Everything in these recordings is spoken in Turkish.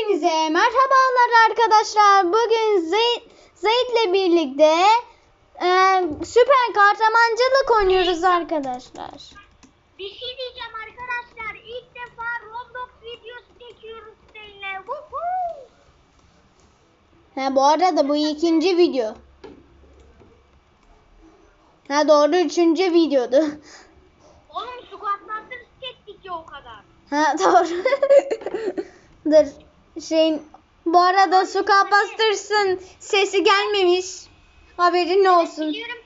Hepinize merhabalar arkadaşlar. Bugün Zeyd, Zeyd'le birlikte e, süper kahramancılık oynuyoruz arkadaşlar. Bir şey diyeceğim arkadaşlar. İlk defa Roblox videosu çekiyoruz seninle. Woohoo! Ha, bu arada bu ikinci video. Ha doğru üçüncü videodu. Oğlum Masters çektik ya o kadar. Ha doğru. Dur şeyin bu arada su Busters'ın sesi gelmemiş. Haberin olsun. Biliyorum.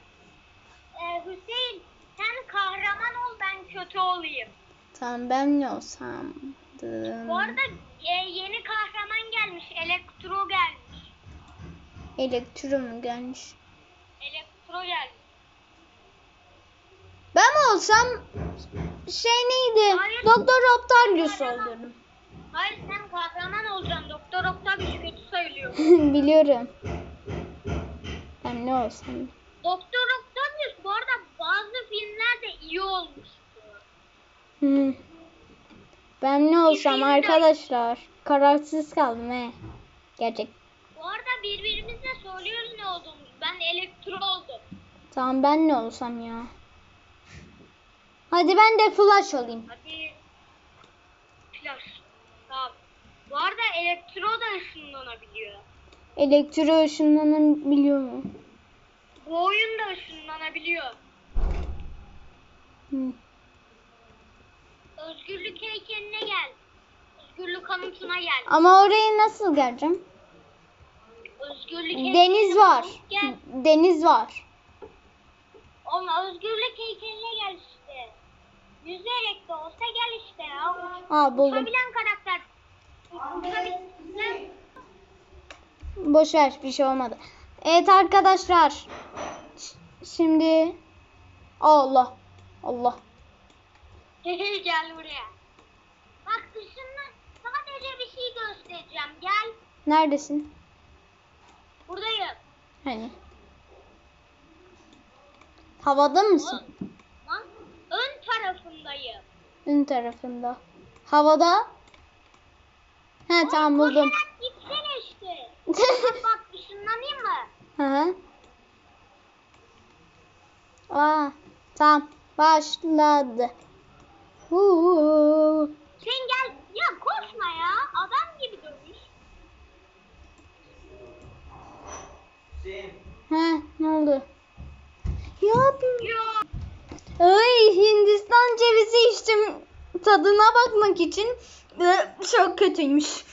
Ee, Hüseyin sen kahraman ol ben kötü olayım. Tamam ben ne olsam? Bu arada e, yeni kahraman gelmiş. Elektro gelmiş. Elektro mu gelmiş? Elektro gelmiş. Ben mi olsam şey neydi? Hayır. Doktor Optarius olurum. Hayır sen kahraman olacaksın. Doktor Octavius kötü söylüyor. Biliyorum. Ben ne olsam? Doktor Octavius bu arada bazı filmlerde iyi olmuştu. Hı. Ben ne olsam Filmde- arkadaşlar? Kararsız kaldım he. Gerçek. Bu arada birbirimize söylüyoruz ne olduğumuzu. Ben elektro oldum. Tamam ben ne olsam ya? Hadi ben de Flash olayım. Hadi. Flash. Bu arada elektro da ışınlanabiliyor. Elektro ışınlanabiliyor mu? Bu oyun da ışınlanabiliyor. Hı. Özgürlük heykeline gel. Özgürlük anıtına gel. Ama oraya nasıl geleceğim? Özgürlük heykeline Deniz var. Gel. Deniz var. Oğlum özgürlük heykeline gel işte. Yüzerek de olsa gel işte ya. Aa buldum. Uçabilen karakter. Uçabilen. Boş ver bir şey olmadı. Evet arkadaşlar. Şimdi Allah Allah. gel buraya. Bak dışından sadece bir şey göstereceğim. Gel. Neredesin? Buradayım. Hani? Havada mısın? Lan ön tarafındayım. Ön tarafında. Havada. He tamam buldum. Koşarak gitsene işte. bak bak ışınlanayım mı? Hı hı. Aa, tamam. Başladı. Huu. Sen gel. Ya koşma ya. Adam gibi dövüş. He, ne oldu? Ya Yo. Ay Hindistan cevizi içtim tadına bakmak için. Çok kötüymüş.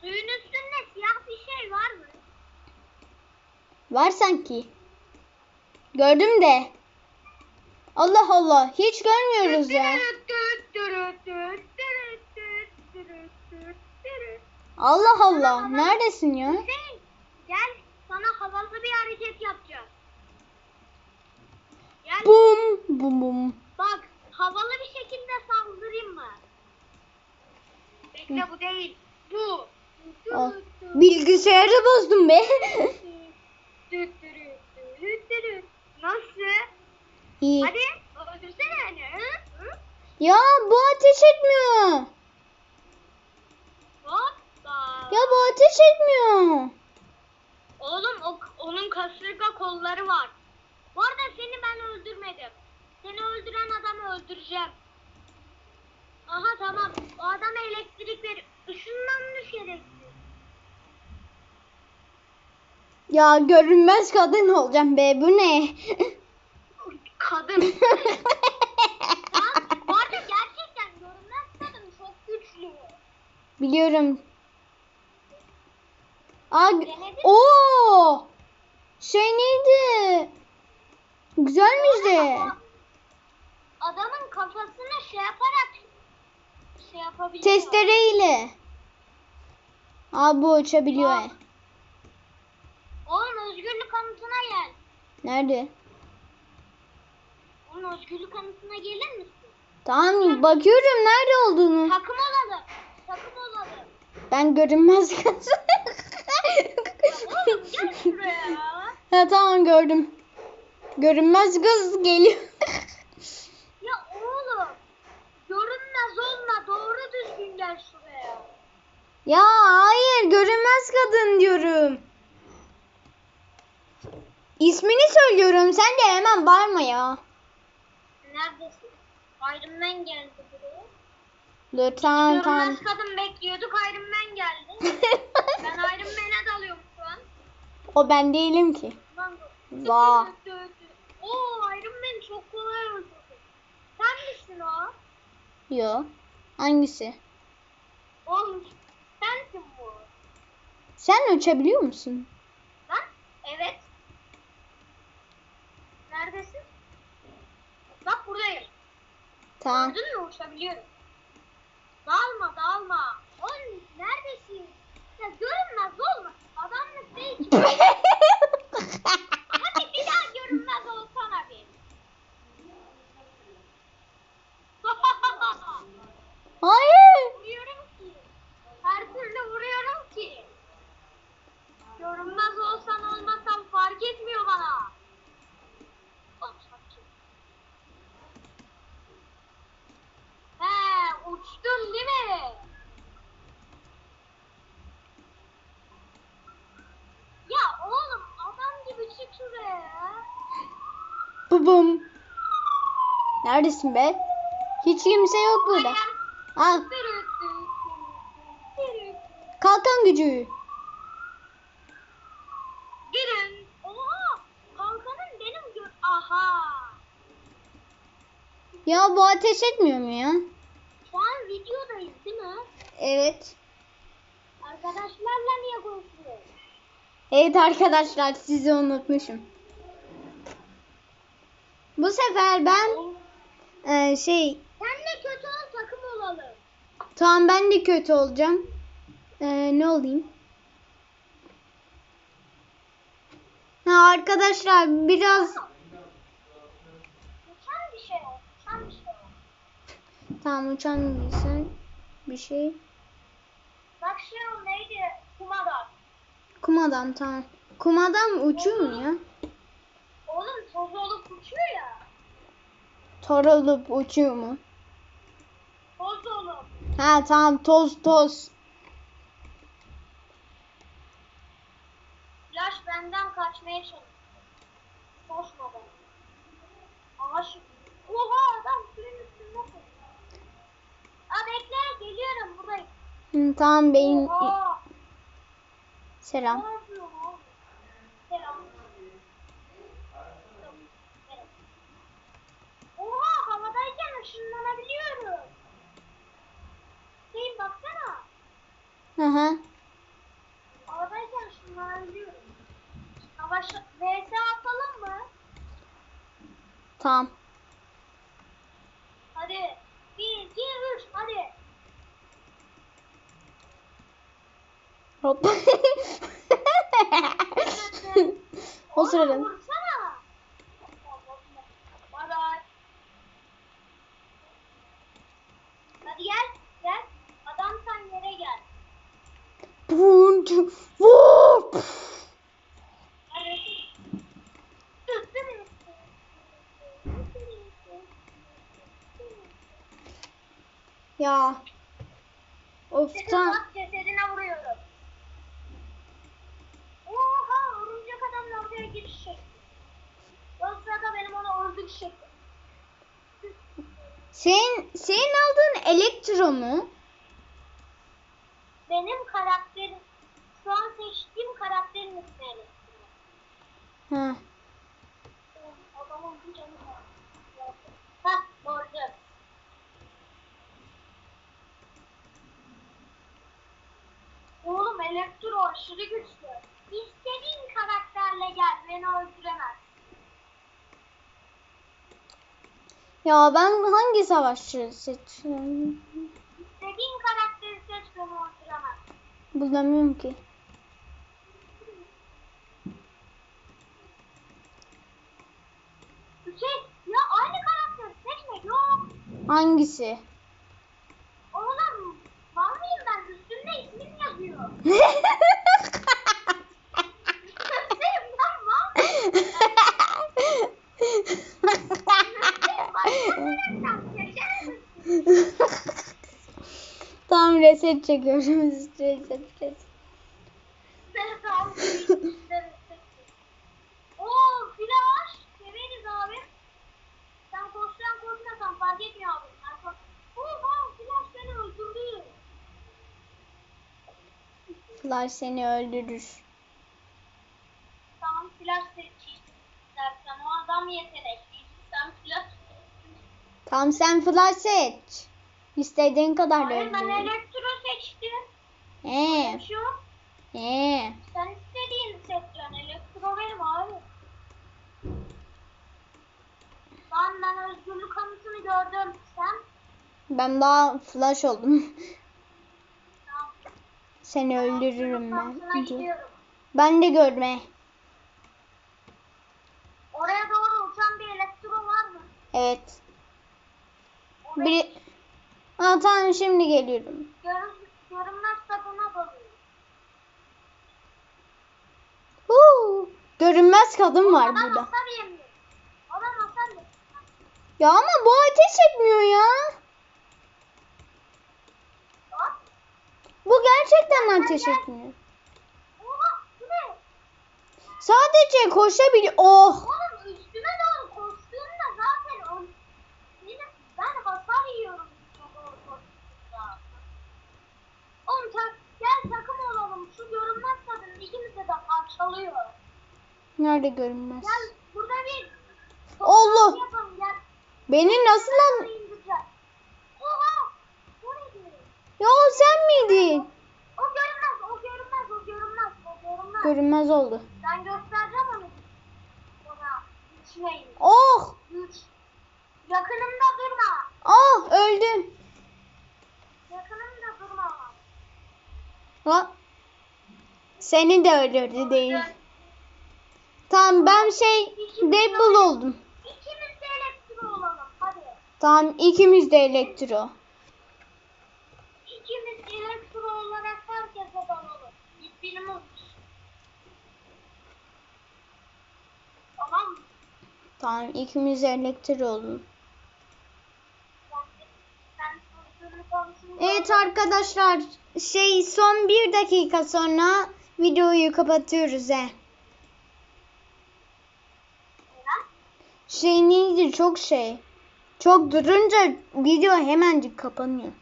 Suyun üstünde siyah bir şey var mı? Var sanki. Gördüm de. Allah Allah hiç görmüyoruz ya. Allah Allah neredesin ya? Hüseyin gel sana havalı bir hareket yapacağız. Gel Bum bum bum. bak havalı bir şekilde saldırayım mı? Bekle bu değil. Bu. Al. Bilgisayarı bozdum be. Nasıl? İyi. Hadi öldürsene beni. Hı? Hı? Ya bu ateş etmiyor. Hoppa. Ya bu ateş etmiyor. Oğlum o, onun kasırga kolları var. Bu arada seni ben öldürmedim. Seni öldüren adamı öldüreceğim. Aha tamam. O adam elektrik ver. Işınlanmış elektrik. Ya görünmez kadın olacağım be bu ne? Kadın. Lan, bu arada gerçekten görünmez kadın çok güçlü. Biliyorum. Aa, o şey neydi? Güzelmiş de. Ama Adamın kafasını şey yaparak şey yapabiliyor. Testereyle. Aa bu uçabiliyor. Aa. Oğlum özgürlük anıtına gel. Nerede? Oğlum özgürlük anıtına gelir misin? Tamam bakıyorum nerede olduğunu. Takım olalım. Takım olalım. Ben görünmez kız. Oğlum gel şuraya. ha tamam gördüm. Görünmez kız geliyor. Ya oğlum. Görünmez olma. Doğru düzgün gel şuraya. Ya hayır görünmez kadın diyorum. İsmini söylüyorum sen de hemen bağırma ya. Neredesin? Iron Man geldi buraya. Dur tamam tamam. Görünmez kadın bekliyorduk. Iron Man geldi. ben Iron Man'e dalıyorum şu an. o ben değilim ki. Vah. Oo Iron Man çok kolay öldürdü. Sen misin o? Yo. Hangisi? Oğlum sensin bu. Sen uçabiliyor musun? Lan evet. Neredesin? Bak buradayım. Tamam. Gördün mü uçabiliyorum. Dağılma dağılma. Oğlum neredesin? Ya görünmez olma. Adamlık değil ki. Hadi bir daha görünmez olsana bir. hayır. vuruyorum ki. Her türlü vuruyorum ki. Görünmez olsan olmasan fark etmiyor bana. Oğlum sakin. He uçtun değil mi? Ya oğlum adam gibi çık şuraya ya. Bubum. Neredesin be? Hiç kimse yok burada. Al kalkan gücü. Girin. Oha! Kalkanın benim gö... Aha! Ya bu ateş etmiyor mu ya? Şu an videodayız değil mi? Evet. Arkadaşlarla niye konuşuyoruz? Evet arkadaşlar sizi unutmuşum. Bu sefer ben e, şey Sen de kötü ol takım olalım. tamam ben de kötü olacağım. E, ne olayım? Ha arkadaşlar biraz Uçan bir şey ol. Uçan bir şey ol. tamam uçan bilsen bir şey. Bak şey o neydi? Kumadan. Kum adam tamam. Kum adam uçuyor mu ya? Toz olup uçuyor ya. Tor olup uçuyor mu? Toz olup. Ha tamam toz toz. Flash benden kaçmaya çalışıyor. Koşma bana. Aha şu. Oha adam suyun üstünde koşuyor. Aa bekle geliyorum buradayım. Hı, tamam beyin Oha. selam. Ne yapıyorsun oğlum? Selam. Evet. Oha havadayken ışınlanabiliyorum. Hüseyin baksana. Hı hı. Havadayken ışınlanabiliyorum. Savaş VS atalım mı? Tamam. Hadi. 1, 2, 3 hadi. Hop. o sırada. Hadi gel. Gel. Adam sen yere gel. Tu, vur. Neredesin? Ya. Of Senin tamam. bak cesedine vuruyorum. Oha örümcek adamla oraya giriş şekli. O sırada benim onu öldürüş şekli. Senin, senin aldığın elektro mu? Benim karakterim, şu an seçtiğim karakterin ismi Elektro. Ha. Adamın bir canı var. Hah gördüm. Oğlum Elektro aşırı güçlü. İstediğin karakterle gel beni öldüremez. Ya ben hangi savaşçı seçiyorum? İstediğin karakteri seç beni öldüremez. Bulamıyorum ki. Hüseyin ya aynı karakteri seçme yok. Hangisi? Oğlum var mıyım ben üstünde ismim yazıyor. Hüseyin ben var mıyım? Stres çekiyorum. Stres. Tamam. Oo flash. Severiz abi. Sen koşsan koşmasan fark etmiyor abi. Oha flash beni öldürdü. Flash seni öldürür. Tamam flash seçeyim. Dersen o adam yetenekli. Sen flash Tamam sen flash seç. İstediğin kadar Hayır ben seçtim. Ee, Şu ee. sen istediğini seçeceksin. Elektro benim abi. Lan ben özgürlük anısını gördüm. Sen? Ben daha flash oldum. Seni öldürürüm ben. Ben de görme. Oraya doğru uçan bir elektro var mı? Evet. Oraya Bir... Aa, tamam şimdi geliyorum. görün, görünmez kadına dalıyor. Huu, görünmez kadın var Adam burada. Adam. Ya ama bu ateş etmiyor ya. Bak. Bu gerçekten ateş etmiyor. Oha? Sadece koşabiliyor. Oh. Oğlum üstüme doğru koştuğumda zaten o... Benim, ben hasar yiyorum. Oğlum tak, gel takım olalım. Şu görünmez kadın ikimizi de parçalıyor. Nerede görünmez? Gel burada bir Allah. toplantı yapalım gel. Beni nasıl an... Oha! Ya o sen miydin? O görünmez, o görünmez, o görünmez, o görünmez. Görünmez oldu. Ben göstereceğim onu. Ona güçleyin. Oh. Güç. Yakınımda durma. Oh öldüm. Yakınımda durma. Ha. Seni de öldürdü değil. Tamam ben şey Deadpool oldum. İkimiz de elektro olalım. Hadi. Tamam ikimiz de elektro. İkimiz elektro olarak herkese dalalım. Birbirimiz. Tamam mı? Tamam ikimiz elektro konusunu Evet arkadaşlar şey son bir dakika sonra videoyu kapatıyoruz he. Şey neydi çok şey. Çok durunca video hemencik kapanıyor.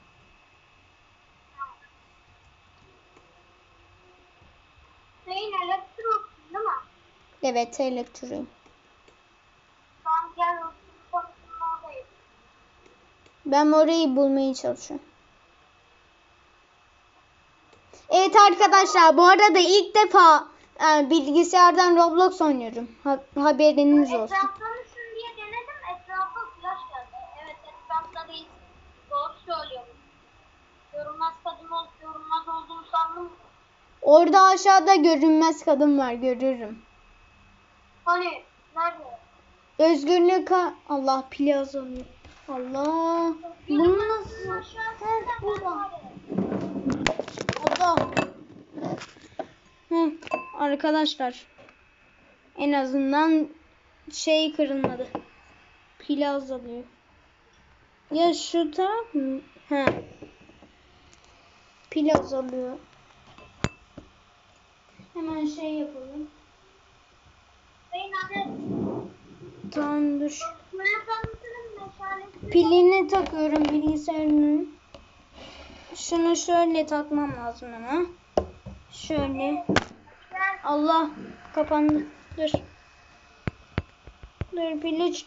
Şeyin elektrosun değil mi? Evet oradayız. Ben orayı bulmaya çalışıyorum. Evet arkadaşlar bu arada ilk defa e, bilgisayardan Roblox oynuyorum. Ha- haberiniz olsun. Etrafta mısın diye denedim. Etrafa flash geldi. Evet etrafta değil. Doğru söylüyorum. Görünmez kadın ol, görünmez olduğunu sandım. Orada aşağıda görünmez kadın var görürüm. Hani nerede? Özgürlük Allah azalıyor. Allah. Bunu nasıl? Aşağısında burada. Allah. Hı, arkadaşlar. En azından şey kırılmadı. Pili azalıyor. Ya şu taraf mı? He. Pil azalıyor. Hemen şey yapalım. Tamam dur. Pilini takıyorum bilgisayarın. Şunu şöyle takmam lazım ama. Şöyle. Allah kapandı. Dur. Dur pili ç-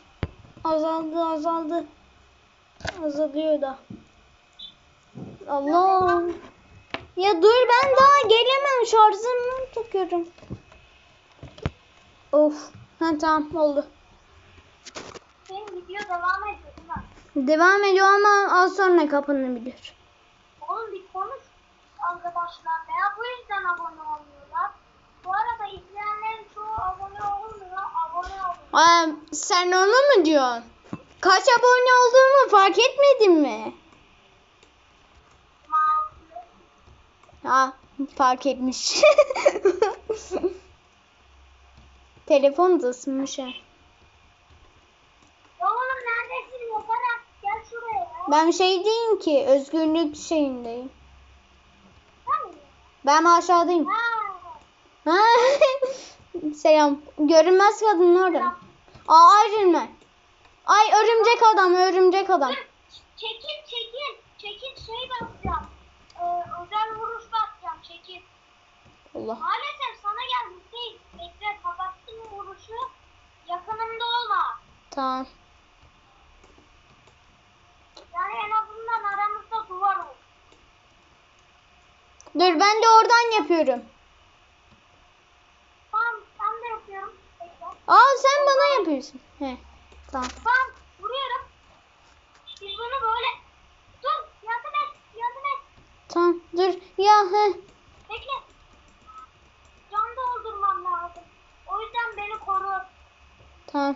azaldı azaldı. Azalıyor da. Allah. Ya dur ben daha gelemem şarjımı takıyorum. Of. Ha tamam oldu. Senin video devam ediyor? Devam ediyor ama az sonra kapanabilir. Veya bu yüzden abone olmuyorlar. Bu arada izleyenlerin çoğu abone olmuyor. Abone olmuyor. Aa, sen onu mu diyorsun? Kaç abone olduğumu fark etmedin mi? Maalesef. Ha fark etmiş. Telefon da ısınmış ha. Oğlum neredesin? Gel şuraya ya. Ben şey değilim ki özgürlük şeyindeyim. Ben aşağıdayım. Selam. Görünmez kadın orada. Aa Iron Man. Ay örümcek adam, örümcek adam. Çekil çekil. Çekil şey basacağım. Ee, özel vuruş basacağım çekil. Allah. Maalesef sana geldi değil. Bekle kapattım vuruşu. Yakınımda olma. Tamam. Yani en azından aramızda duvar ol. Dur ben de oradan yapıyorum. Tamam ben de yapıyorum. Bekle. Aa sen bana yapıyorsun. He. Tamam. Tamam vuruyorum. Biz bunu böyle. Dur yardım et yardım et. Tamam. Dur. Ya he. Bekle. Can doldurmam lazım. O yüzden beni koru. Tamam.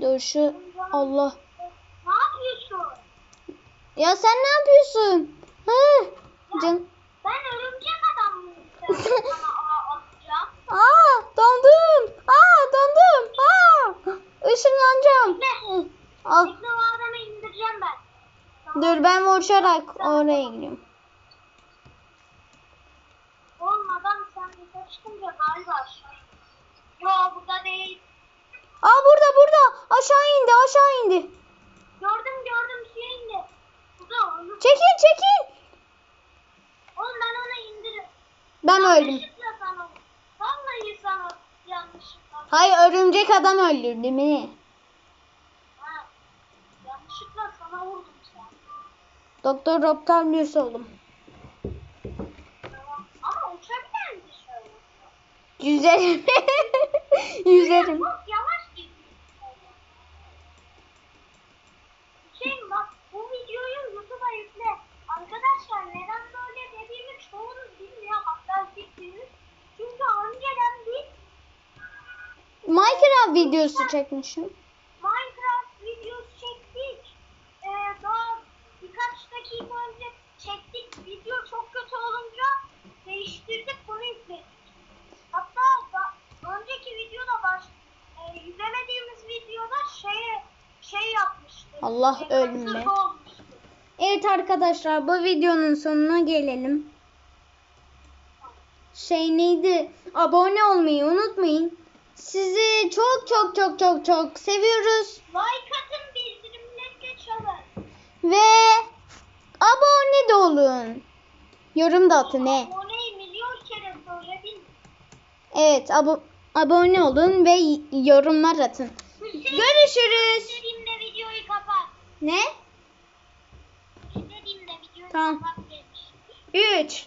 Dur şu Allah. Ne yapıyorsun? Ya sen ne yapıyorsun? Hı. Can. Ben örümcek adam mıyım? Sen sana ağa atacağım. Aa dondum. Aa dondum. Aa. Al. Bekle o adamı indireceğim ben. Dur ben uçarak oraya gidiyorum. Oğlum adam sen dışarı çıkınca galiba. Yo burada değil. Aa burada burada. Aşağı indi aşağı indi. Gördüm gördüm şey indi. Burada onu. Çekil çekil. Oğlum ben onu indiririm. Ben öldüm. Sana. Vallahi sana yanlışlıkla. Hayır örümcek adam öldürdü beni. Ha. Yanlışlıkla sana vurdum sen. Doktor Octavius oldum. Tamam. Ama uçabilir misin şöyle? Yüzerim. Yüzerim. Çok yavaş gidiyor. Hüseyin bak bu videoyu YouTube'a yükle. Arkadaşlar neden böyle dediğimi çoğunuz bilmiyor. Hatta fikriniz. Çünkü önceden biz Minecraft videosu çekmişim. Minecraft videosu çektik. Ee, daha birkaç dakika önce çektik. Video çok kötü olunca değiştirdik bunu yükledik. Hatta önceki videoda baş, e, yüklemediğimiz videoda şey şey yapmıştık. Allah E, ölme. Evet arkadaşlar bu videonun sonuna gelelim. Şey neydi? Abone olmayı unutmayın. Sizi çok çok çok çok çok seviyoruz. Like atın bildirimleri geçalım. Ve abone de olun. Yorum da atın he. Aboneyi milyon kere söyledim. Evet abo- abone olun ve yorumlar atın. Hüseyin, Görüşürüz. İstediğimde videoyu kapat. Ne? İstediğimde videoyu Tamam. kapat demiş. 3